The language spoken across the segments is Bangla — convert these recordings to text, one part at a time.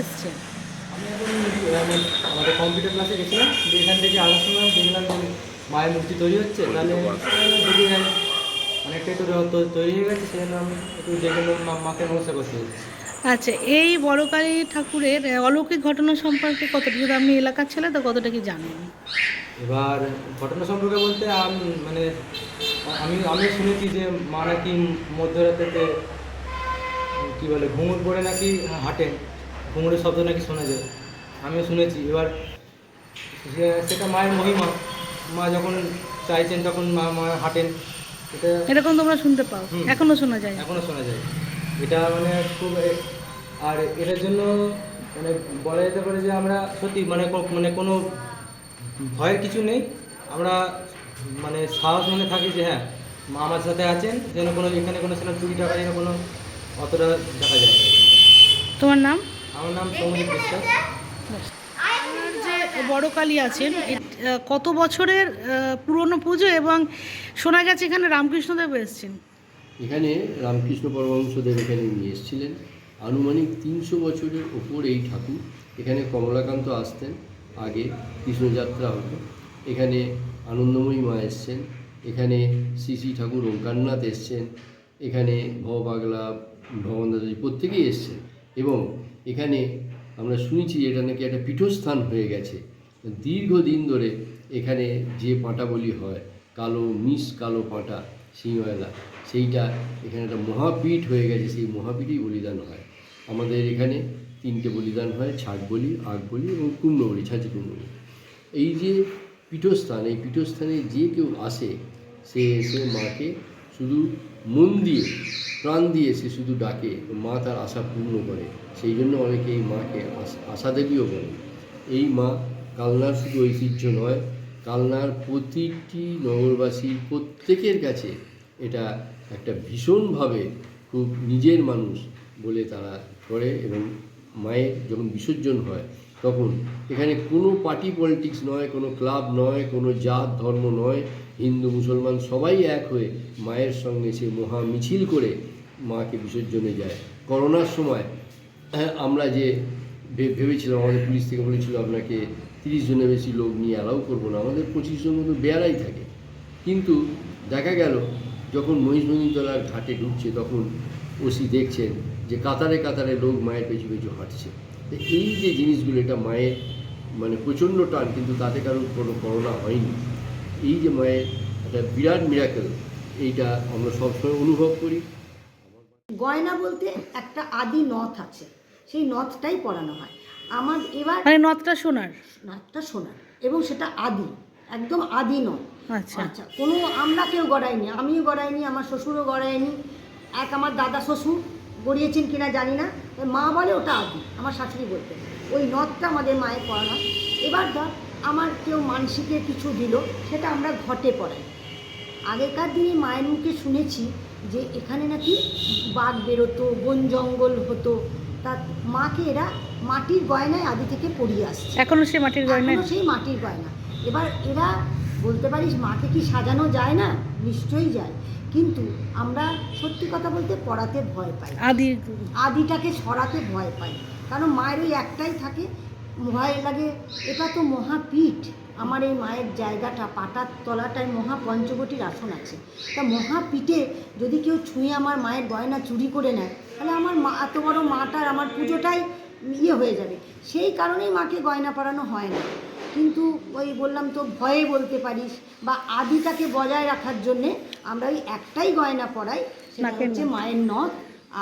এসছেন আমি এখন আহ, মানে আমাদের কম্পিউটার ক্লাসে গেছিলাম এখান থেকে আসার সময় দেখলাম যে মায়ের মূর্তি তৈরি হচ্ছে। তাহলে দেখি অনেকটাই তো তৈরি হয়ে গেছে সেজন্য আমি একটু দেখে মাকে নমস্কার করতে আচ্ছা এই বড়কালী ঠাকুরের অলৌকিক ঘটনা সম্পর্কে কতটা যদি আপনি এলাকার ছেলে তো কতটা কি জানেন? এবার ঘটনা সম্পর্কে বলতে আমি মানে আমি আমি শুনেছি যে মা নাকি মধ্যরাতেতে কী বলে ঘুঙুর পরে নাকি হাঁটেন। ঘুঙুরের শব্দ নাকি শোনা যায়? আমিও শুনেছি। এবার সেটা মায়ের মহিমা। মা যখন চাইছেন তখন মা মা হাঁটেন। এটা এরকম তোমরা শুনতে পাও। এখনও শোনা যায়। এখনও শোনা যায়। এটা মানে খুব আর এটার জন্য মানে বলা যেতে পারে যে আমরা সত্যি মানে মানে কোনো ভয়ের কিছু নেই। আমরা মানে সাহস মনে থাকি যে হ্যাঁ মা আমার সাথে আছেন। যেন কোনো এখানে কোনো সেরকম চুরি টাকা যেন কোনো অতটা দেখা যায়। তোমার নাম? আমার নাম সৌমিক বিশ্বাস বড় কালী আছেন কত বছরের পুরনো পুজো এবং শোনা গেছে এখানে রামকৃষ্ণদেব এসেছেন? এখানে রামকৃষ্ণ পরমহংসদেব এখানে নিয়ে এসেছিলেন। আনুমানিক তিনশো বছরের ওপর এই ঠাকুর এখানে কমলাকান্ত আসতেন আগে কৃষ্ণযাত্রা হতো। এখানে আনন্দময়ী মা এসছেন এখানে শ্রী শ্রী ঠাকুর ওঙ্কারনাথ এসছেন এখানে ভবপাগলা ভবনদাসী প্রত্যেকেই এসছেন এবং এখানে আমরা শুনেছি এটা নাকি একটা পীঠস্থান হয়ে গেছে। দীর্ঘদিন ধরে এখানে যে পাঁটা বলি হয়, কালো মিস কালো পাঁটা সিংহয়লা সেইটা এখানে একটা মহাপীঠ হয়ে গেছে, সেই মহাপীঠই বলিদান হয়। আমাদের এখানে তিনটে বলিদান হয় ছাগ বলি আগ বলি এবং কুণ্ড বলি ছাঁচি কুণ্ড বলি এই যে পীঠস্থান, এই পীঠস্থানে যে কেউ আসে, সে এসে মাকে শুধু মন দিয়ে, প্রাণ দিয়ে সে শুধু ডাকে, মা তার আশা পূর্ণ করে। সেই জন্য অনেকে এই মাকে আশা- দেবীও বলে। এই মা কালনার শুধু ঐতিহ্য নয়, কালনার প্রতিটি নগরবাসী প্রত্যেকের কাছে এটা একটা ভীষণভাবে খুব নিজের মানুষ বলে তারা করে এবং মায়ের যখন বিসর্জন হয় তখন এখানে কোনো পার্টি পলিটিক্স নয় কোনো ক্লাব নয় কোনো জাত ধর্ম নয় হিন্দু মুসলমান সবাই এক হয়ে মায়ের সঙ্গে সে মহা মিছিল করে মাকে বিসর্জনে যায়। করোনার সময় হ্যাঁ, আমরা যে ভেবেছিলাম আমাদের পুলিশ থেকে বলেছিল আপনাকে তিরিশ জনের বেশি লোক নিয়ে অ্যালাউ করব না আমাদের পঁচিশ জন মতো বেয়ারাই থাকে। কিন্তু দেখা গেল যখন মহিষমণিতলার ঘাটে ঢুকছে তখন ওসি দেখছেন যে কাতারে কাতারে লোক মায়ের পেছু পেছু হাঁটছে। তো এই যে জিনিসগুলো এটা মায়ের মানে প্রচণ্ড টান কিন্তু তাতে কারোর কোনো করোনা হয়নি। এই যে মায়ের একটা বিরাট মিরাকেল এইটা আমরা সবসময় অনুভব করি। গয়না বলতে একটা আদি নথ আছে। সেই নথটাই পরানো হয়। আমার এবার মানে নথটা শোনার নথটা সোনার এবং সেটা আদি একদম আদি নথ। আচ্ছা। আচ্ছা কোনো আমরা কেউ গড়াইনি আমিও গড়াইনি আমার শ্বশুরও গড়ায়নি এক আমার দাদা শ্বশুর গড়িয়েছেন কিনা জানি না। মা বলে ওটা আদি আমার শাশুড়ি বলতেন। ওই নথটা আমাদের মায়ের পড়ানো। এবার ধর আমার কেউ মানসিকে কিছু দিল সেটা আমরা ঘটে পড়াই। আগেকার দিনে মায়ের মুখে শুনেছি যে এখানে নাকি বাঘ বেরোতো বন জঙ্গল হতো। তা মাকে এরা মাটির গয়নায় আদি থেকে পরিয়ে আসছে। এখনও সে মাটির গয়না সেই মাটির গয়না। এবার এরা বলতে পারিস মাকে কি সাজানো যায় না? নিশ্চয়ই যায়। কিন্তু আমরা সত্যি কথা বলতে পড়াতে ভয় পাই। আদি আদিটাকে সরাতে ভয় পাই। কারণ মায়ের ওই একটাই থাকে ভয় লাগে। এটা তো মহাপীঠ। আমার এই মায়ের জায়গাটা পাটার তলাটায় মহা পঞ্চবটির আসন আছে। তা মহাপীঠে যদি কেউ ছুঁয়ে আমার মায়ের গয়না চুরি করে নেয় তাহলে আমার মা এত বড় মাটার আমার পুজোটাই ইয়ে হয়ে যাবে। সেই কারণেই মাকে গয়না পরানো হয় না। কিন্তু ওই বললাম তো ভয়ে বলতে পারিস বা আদিটাকে বজায় রাখার জন্যে আমরা ওই একটাই গয়না পরাই সেটা হচ্ছে মায়ের নথ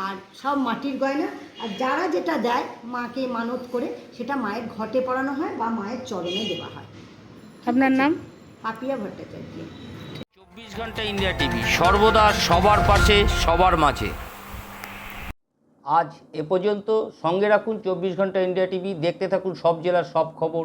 আর সব মাটির গয়না। আর যারা যেটা দেয় মাকে মানত করে সেটা মায়ের ঘটে পরানো হয় বা মায়ের চরণে দেওয়া হয়। আপনার নাম? পাপিয়া ভট্টাচার্য। চব্বিশ ঘণ্টা ইন্ডিয়া টিভি সর্বদা সবার পাশে সবার মাঝে। আজ এ পর্যন্ত সঙ্গে রাখুন চব্বিশ ঘণ্টা ইন্ডিয়া টিভি দেখতে থাকুন সব জেলার সব খবর।